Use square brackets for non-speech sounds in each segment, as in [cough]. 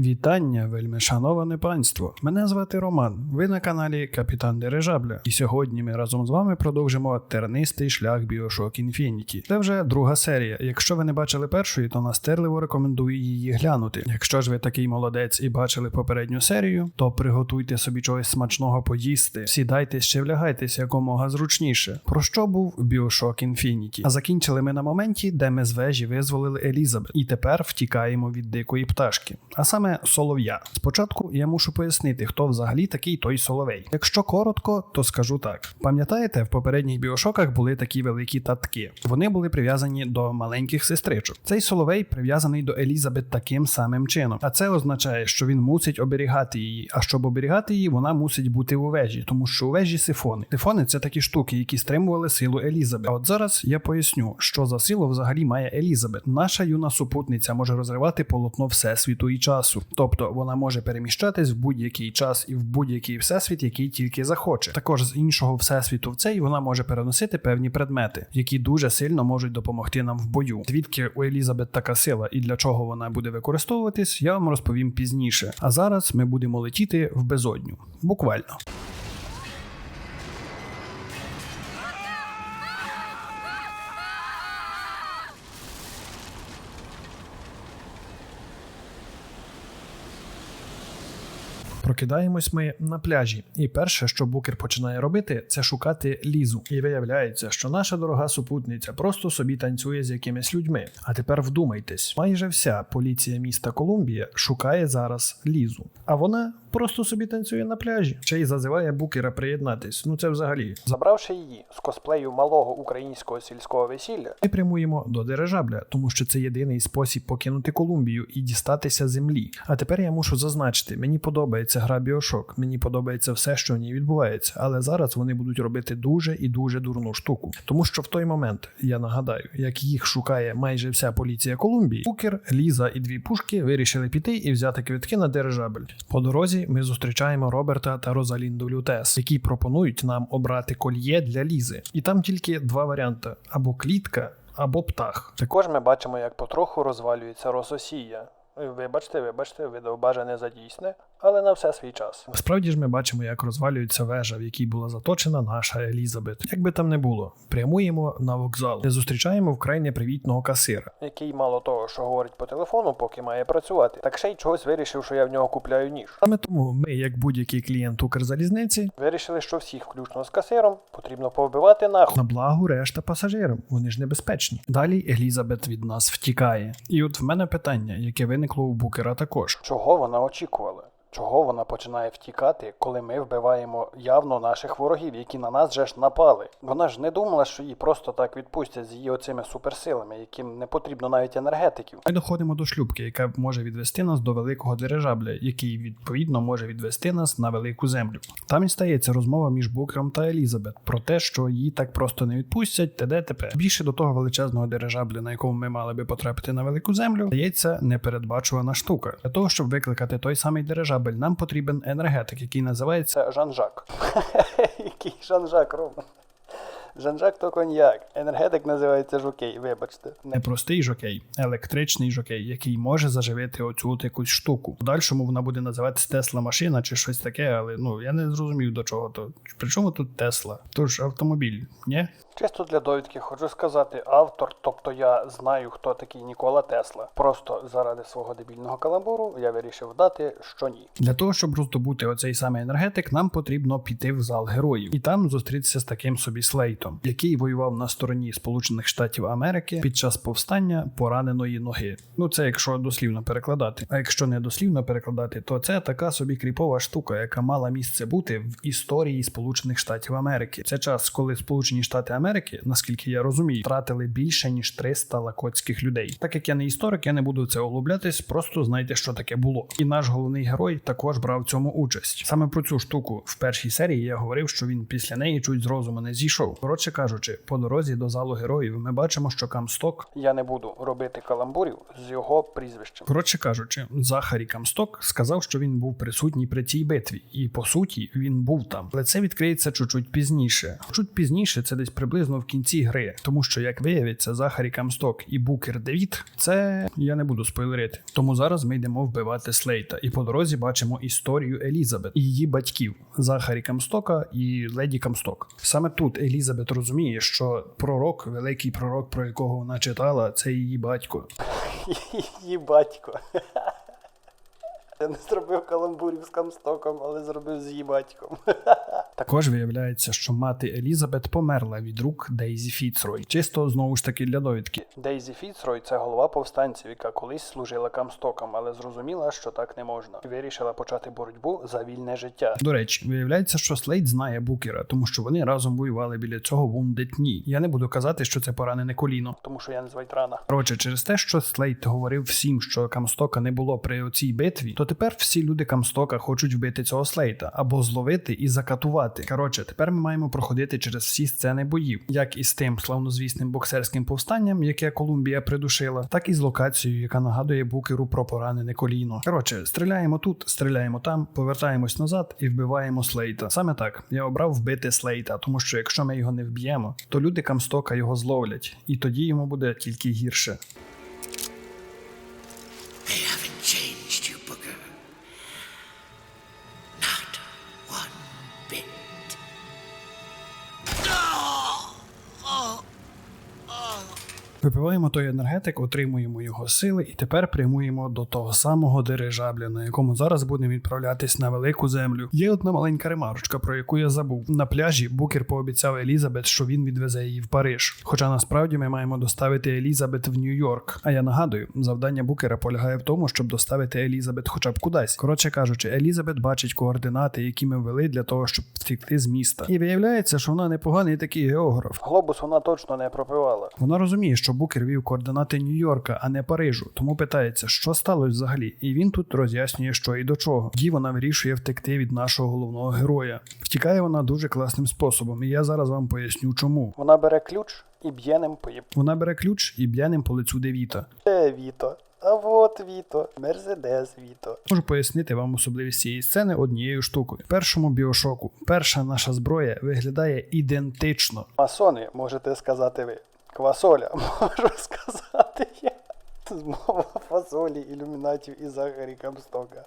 Вітання, вельми шановане панство. Мене звати Роман. Ви на каналі Капітан Дирижабля. І сьогодні ми разом з вами продовжимо тернистий шлях Bioshock Infinity. Це вже друга серія. Якщо ви не бачили першої, то настирливо рекомендую її глянути. Якщо ж ви такий молодець і бачили попередню серію, то приготуйте собі чогось смачного поїсти, сідайтесь чи влягайтесь якомога зручніше. Про що був Bioshock Infinity? А закінчили ми на моменті, де ми з вежі визволили Елізабет, і тепер втікаємо від дикої пташки, а саме солов'я. Спочатку я мушу пояснити, хто взагалі такий той соловей. Якщо коротко, то скажу так: пам'ятаєте, в попередніх біошоках були такі великі татки. Вони були прив'язані до маленьких сестричок. Цей соловей прив'язаний до Елізабет таким самим чином. А це означає, що він мусить оберігати її. А щоб оберігати її, вона мусить бути у вежі, тому що у вежі сифони. Сифони це такі штуки, які стримували силу Елізабет. А от зараз я поясню, що за силу взагалі має Елізабет. Наша юна супутниця може розривати полотно всесвіту і часу, тобто вона може переміщатись в будь-який час і в будь-який всесвіт, який тільки захоче. Також з іншого всесвіту в цей вона може переносити певні предмети, які дуже сильно можуть допомогти нам в бою. Звідки у Елізабет така сила і для чого вона буде використовуватись, я вам розповім пізніше. А зараз ми будемо летіти в безодню. Буквально. Прокидаємось ми на пляжі, і перше, що букер починає робити, це шукати лізу. І виявляється, що наша дорога супутниця просто собі танцює з якимись людьми. А тепер вдумайтесь, майже вся поліція міста Колумбія шукає зараз лізу, а вона просто собі танцює на пляжі. Ще й зазиває букера приєднатись. Ну це взагалі. Забравши її з косплею малого українського сільського весілля, Ми прямуємо до дирижабля, тому що це єдиний спосіб покинути Колумбію і дістатися землі. А тепер я мушу зазначити, мені подобається гра Біошок, мені подобається все, що в ній відбувається, але зараз вони будуть робити дуже і дуже дурну штуку. Тому що в той момент, я нагадаю, як їх шукає майже вся поліція Колумбії, Букер, Ліза і дві пушки вирішили піти і взяти квитки на дирижабель. По дорозі ми зустрічаємо Роберта та Розалінду Лютес, які пропонують нам обрати кольє для Лізи. І там тільки два варіанти: або клітка, або птах. також ми бачимо, як потроху розвалюється Рососія. Вибачте, вибачте, видовбаже за задійсне, але на все свій час. Насправді ж ми бачимо, як розвалюється вежа, в якій була заточена наша Елізабет. Як би там не було, прямуємо на вокзал, де зустрічаємо вкрай непривітного касира. Який мало того, що говорить по телефону, поки має працювати, так ще й чогось вирішив, що я в нього купляю ніж. Саме тому ми, як будь-який клієнт Укрзалізниці, Вирішили, що всіх, включно з касиром, потрібно повбивати нахуй. на благо решта пасажирам. Вони ж небезпечні. Далі Елізабет від нас втікає. І от в мене питання, яке виникло у букера також. Чого вона очікувала? Чого вона починає втікати, коли ми вбиваємо явно наших ворогів, які на нас же ж напали? Вона ж не думала, що її просто так відпустять з її оцими суперсилами, яким не потрібно навіть енергетиків. Ми доходимо до шлюбки, яка може відвести нас до великого дирижабля, який відповідно може відвести нас на велику землю. Там і стається розмова між Букером та Елізабет про те, що її так просто не відпустять, т.д. т.п. Більше до того величезного дирижабля, на якому ми мали би потрапити на велику землю, стається непередбачувана штука. Для того, щоб викликати той самий дирижабель, нам потрібен енергетик, який називається Жан-Жак. [laughs] Який Жан-Жак, Рома? Жан-Жак то коньяк. Енергетик називається жокей, вибачте. не простий жокей, електричний жокей, який може заживити оцю от якусь штуку. В дальшому вона буде називатися Тесла машина чи щось таке, але ну я не зрозумів до чого то. При чому тут Тесла? Тож автомобіль, ні? Чисто для довідки хочу сказати, автор, тобто я знаю, хто такий Нікола Тесла. Просто заради свого дебільного каламбуру я вирішив дати, що ні. Для того, щоб роздобути оцей самий енергетик, нам потрібно піти в зал героїв і там зустрітися з таким собі Слейтом, який воював на стороні Сполучених Штатів Америки під час повстання пораненої ноги. Ну це якщо дослівно перекладати. А якщо не дослівно перекладати, то це така собі кріпова штука, яка мала місце бути в історії Сполучених Штатів Америки. Це час, коли Сполучені Штати Америки, наскільки я розумію, втратили більше ніж 300 лакотських людей. Так як я не історик, я не буду це углублятись, просто знайте, що таке було. І наш головний герой також брав в цьому участь. Саме про цю штуку в першій серії я говорив, що він після неї чуть з розуму не зійшов. Коротше кажучи, по дорозі до залу героїв ми бачимо, що Камсток Я не буду робити каламбурів з його прізвищем. Коротше кажучи, Захарі Камсток сказав, що він був присутній при цій битві, і по суті він був там. Але це відкриється чуть-чуть пізніше. Чуть пізніше це десь приблизно в кінці гри, тому що як виявиться, Захарі Камсток і Букер Девіт, це я не буду спойлерити. Тому зараз ми йдемо вбивати Слейта, і по дорозі бачимо історію Елізабет і її батьків Захарі Камстока і Леді Камсток. Саме тут Елізабет розуміє, що пророк, великий пророк, про якого вона читала, це її батько. [laughs] Її батько. [laughs] Я не зробив каламбурів з камстоком, але зробив з її батьком. [laughs] Також виявляється, що мати Елізабет померла від рук Дейзі Фіцрой. Чисто знову ж таки для довідки. Дейзі Фіцрой це голова повстанців, яка колись служила камстоком, але зрозуміла, що так не можна. І вирішила почати боротьбу за вільне життя. До речі, виявляється, що Слейд знає Букера, тому що вони разом воювали біля цього вундетні. Я не буду казати, що це поранене коліно. Тому що я не з Вайтрана. Коротше, через те, що Слейд говорив всім, що Камстока не було при оцій битві, то тепер всі люди Камстока хочуть вбити цього Слейта або зловити і закатувати. Коротше, тепер ми маємо проходити через всі сцени боїв, як і з тим славнозвісним боксерським повстанням, яке Колумбія придушила, так і з локацією, яка нагадує букеру про поранене коліно. Коротше, стріляємо тут, стріляємо там, повертаємось назад і вбиваємо Слейта. Саме так я обрав вбити Слейта, тому що якщо ми його не вб'ємо, то люди Камстока його зловлять, і тоді йому буде тільки гірше. Випиваємо той енергетик, отримуємо його сили, і тепер прямуємо до того самого дирижабля, на якому зараз будемо відправлятись на велику землю. Є одна маленька ремарочка, про яку я забув. На пляжі Букер пообіцяв Елізабет, що він відвезе її в Париж. Хоча насправді ми маємо доставити Елізабет в Нью-Йорк. А я нагадую, завдання Букера полягає в тому, щоб доставити Елізабет хоча б кудись. Коротше кажучи, Елізабет бачить координати, які ми ввели для того, щоб втекти з міста. І виявляється, що вона непоганий такий географ. Глобус вона точно не пропивала. Вона розуміє, що Букер вів координати Нью-Йорка, а не Парижу, тому питається, що сталося взагалі, і він тут роз'яснює, що і до чого. Тоді вона вирішує втекти від нашого головного героя. Втікає вона дуже класним способом, і я зараз вам поясню, чому. Вона бере ключ і б'є ним по. Вона бере ключ і б'є ним по лицю Девіта. Віто. А вот Віто. Мерседес Віто. Можу пояснити вам особливість цієї сцени однією штукою. В першому біошоку перша наша зброя виглядає ідентично. Масони, можете сказати ви. Квасоля, [laughs] можу сказати я. Змова фасолі, ілюмінатів і Захарі Камстока.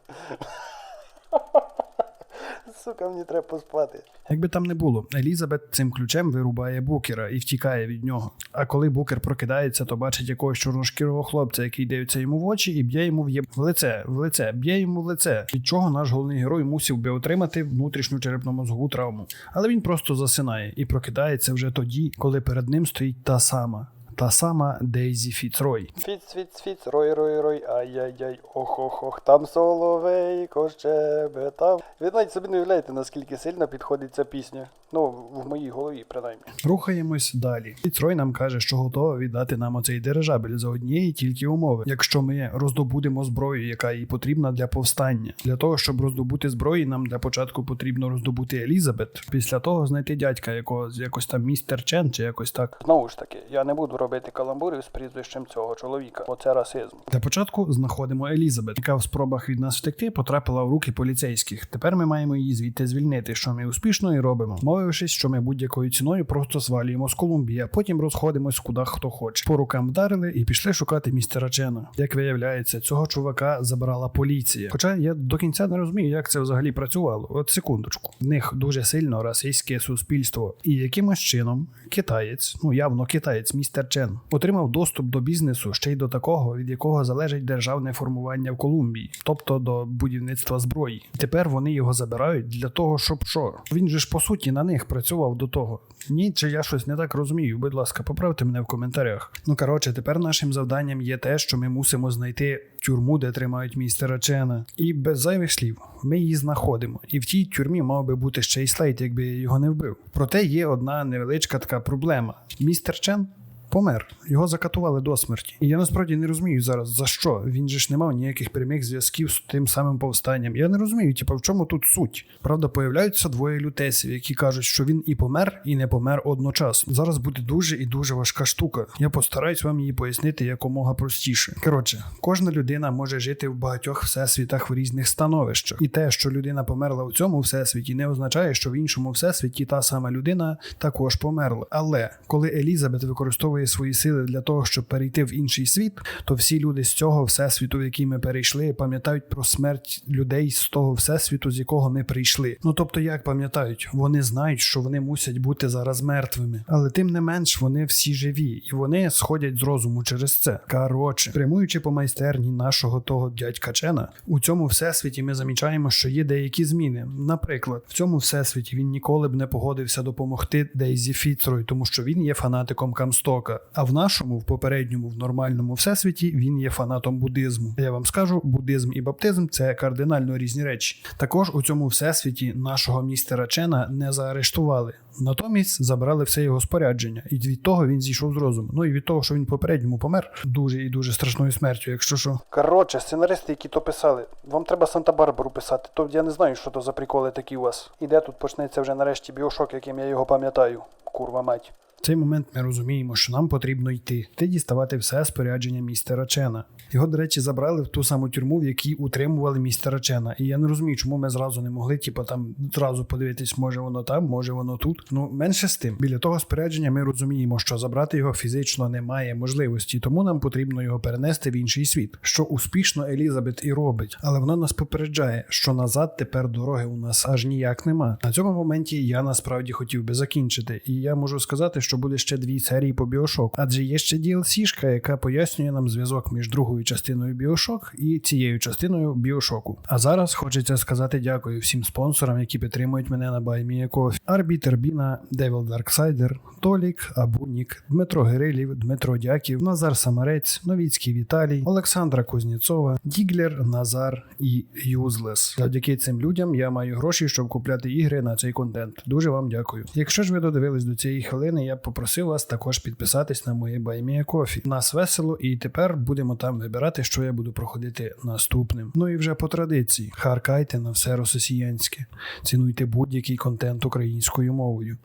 Сука, мені треба поспати. Якби там не було, Елізабет цим ключем вирубає букера і втікає від нього. А коли букер прокидається, то бачить якогось чорношкірого хлопця, який дивиться йому в очі і б'є йому в єб... в лице, в лице, б'є йому в лице. Від чого наш головний герой мусив би отримати внутрішню черепно-мозгову травму. Але він просто засинає і прокидається вже тоді, коли перед ним стоїть та сама. Та сама Дейзі Фіцрой. Фіц, фіц, фіц, рой, рой, рой, ай-яй-яй, ох-ох-ох, там соловейко щебетав. Ви навіть собі не уявляєте, наскільки сильно підходить ця пісня. Ну, в моїй голові, принаймні. Рухаємось далі. Фіцрой нам каже, що готова віддати нам оцей дирижабель за однієї тільки умови, якщо ми роздобудемо зброю, яка їй потрібна для повстання. Для того, щоб роздобути зброї, нам для початку потрібно роздобути Елізабет. Після того знайти дядька, якого якось там містер Чен чи якось так. Знову ж таки, я не буду робити каламбурів з прізвищем цього чоловіка, бо це расизм. Для початку знаходимо Елізабет, яка в спробах від нас втекти потрапила в руки поліцейських. Тепер ми маємо її звідти звільнити, що ми успішно і робимо, мовившись, що ми будь-якою ціною просто свалюємо з Колумбії, а потім розходимось куди хто хоче. По рукам вдарили і пішли шукати містера Чена. Як виявляється, цього чувака забрала поліція. Хоча я до кінця не розумію, як це взагалі працювало. От секундочку, в них дуже сильно расистське суспільство, і якимось чином китаєць, ну явно китаєць, містер Чен, отримав доступ до бізнесу ще й до такого, від якого залежить державне формування в Колумбії, тобто до будівництва зброї. Тепер вони його забирають для того, щоб що? Він же ж по суті на них працював до того. Ні, чи я щось не так розумію? Будь ласка, поправте мене в коментарях. Ну коротше, тепер нашим завданням є те, що ми мусимо знайти тюрму, де тримають містера Чена. І без зайвих слів ми її знаходимо. І в тій тюрмі мав би бути ще й слейд, якби я його не вбив. Проте є одна невеличка така проблема. Містер Чен помер. Його закатували до смерті. І я насправді не розумію зараз за що. Він же ж не мав ніяких прямих зв'язків з тим самим повстанням. Я не розумію, типу, в чому тут суть. Правда, появляються двоє лютесів, які кажуть, що він і помер, і не помер одночасно. Зараз буде дуже і дуже важка штука. Я постараюсь вам її пояснити якомога простіше. Коротше, кожна людина може жити в багатьох всесвітах в різних становищах, і те, що людина померла в цьому всесвіті, не означає, що в іншому всесвіті та сама людина також померла. Але коли Елізабет використовує свої сили для того, щоб перейти в інший світ, то всі люди з цього всесвіту, в який ми перейшли, пам'ятають про смерть людей з того всесвіту, з якого ми прийшли. Ну тобто, як пам'ятають, вони знають, що вони мусять бути зараз мертвими, але тим не менш вони всі живі, і вони сходять з розуму через це. Коротше, прямуючи по майстерні нашого того дядька Чена, у цьому всесвіті ми замічаємо, що є деякі зміни. Наприклад, в цьому всесвіті він ніколи б не погодився допомогти Дейзі Фіцрой, тому що він є фанатиком Камстока. А в нашому, в попередньому, в нормальному всесвіті, він є фанатом буддизму. Я вам скажу, буддизм і баптизм це кардинально різні речі. Також у цьому всесвіті нашого містера Чена не заарештували. Натомість забрали все його спорядження, і від того він зійшов з розуму. Ну і від того, що він попередньому помер дуже і дуже страшною смертю, якщо що. Коротше, сценаристи, які то писали, вам треба Санта-Барбару писати, то я не знаю, що то за приколи такі у вас. І де тут почнеться вже нарешті біошок, яким я його пам'ятаю. Курва мать. В цей момент ми розуміємо, що нам потрібно йти, йти діставати все спорядження містера Чена. Його, до речі, забрали в ту саму тюрму, в якій утримували містера Чена. І я не розумію, чому ми зразу не могли, типу, там зразу подивитись, може воно там, може воно тут. Ну менше з тим. Біля того спорядження ми розуміємо, що забрати його фізично немає можливості, тому нам потрібно його перенести в інший світ, що успішно Елізабет і робить. Але вона нас попереджає, що назад тепер дороги у нас аж ніяк нема. На цьому моменті я насправді хотів би закінчити, і я можу сказати, що буде ще дві серії по Біошок, адже є ще DLC-шка, яка пояснює нам зв'язок між другою частиною Біошок і цією частиною Біошоку. А зараз хочеться сказати дякую всім спонсорам, які підтримують мене на BuyMeACoffee. Арбітер Біна, Девіл Дарксайдер, Толік, Абунік, Дмитро Гирилів, Дмитро Дяків, Назар Самарець, Новіцький Віталій, Олександра Кузнєцова, Діглер, Назар і Юзлес. Завдяки цим людям я маю гроші, щоб купляти ігри на цей контент. Дуже вам дякую. Якщо ж ви додивились до цієї хвилини, я попросив вас також підписатись на моє BuyMeACoffee. Нас весело, і тепер будемо там вибирати, що я буду проходити наступним. Ну і вже по традиції, харкайте на все росіянське, цінуйте будь-який контент українською мовою.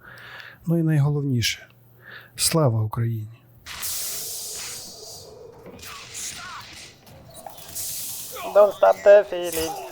Ну і найголовніше слава Україні! Don't stop the feeling.